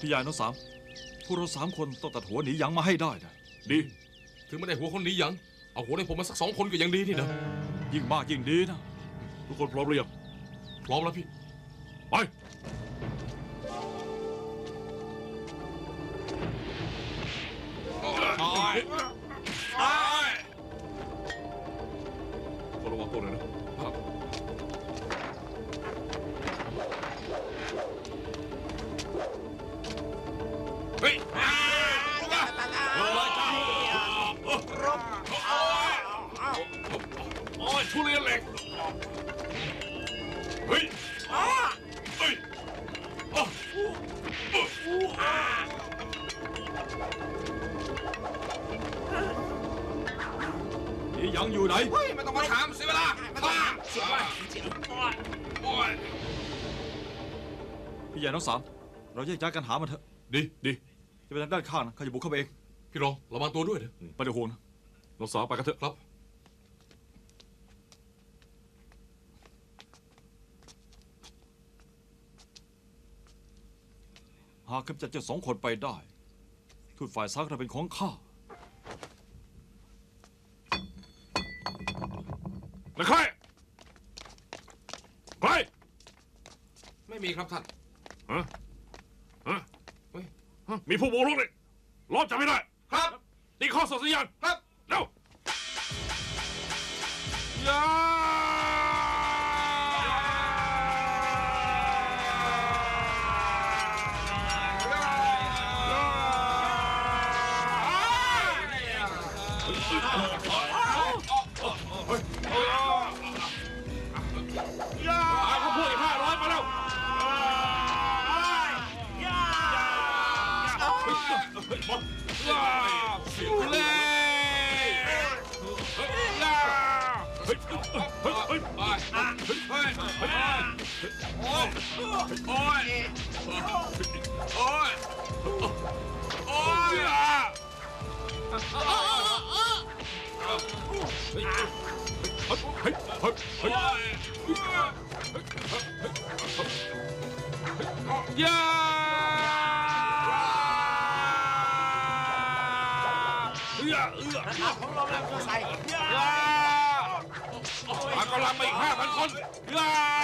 พี่ใหญ่น้องสามพวกเราสามคนต้องตัดหัวหนีหยังมาให้ได้นะดี ถึงไม่ได้หัวคนนี้ยัง เอาหัวในผมมาสักสองคนก็ยังดีนี่นะยิ่งมากยิ่งดีนะ ทุกคนพร้อมหรือยังพร้อมแล้วพี่ ไปคนระวังตัวหน่อยนะครับ เฮ้ยโอ้ยทุเรียนเหล็กเฮ้ยเฮ้ยอ้าวหนีหยังอยู่ไหนเฮ้ยไม่ต้องมาถามเสียเวลาไม่ต้องเสียเวลาโอ้ยพี่ใหญ่น้องสามเราแยกย้ายกันหามันเถอะดีดี จะไปทางด้านข้างนะข้าจะบุกเข้าไปเองพี่รองระวังตัวด้วยนะไม่ต้องห่วงนะน้องสาวไปกันเถอะครับ หากกำจัดเจ้าสองคนไปได้ทูตฝ่ายซักเราเป็นของข้าแล้วใครใครไม่มีครับท่านฮะฮะเฮ้ยฮะ มีผู้บุกรุกเลยรอบจับไม่ได้ ครับนี่ข้อสอบสัญญาณครับเร็วอย่าอย่ อย่าเล่อย่าเฮ้ยเฮ้ยเฮ้ยไปเฮ้ยเฮ้ยโอ้ยโอ้ยโอ้ยโอ้ยอย่า เฮ้ยเฮ้ยเฮ้ยเฮ้ยอย่าอย่าเอื้อของเราแล้วก็ใส่อย่ามากำลังมาอีกห้าพันคนอย่า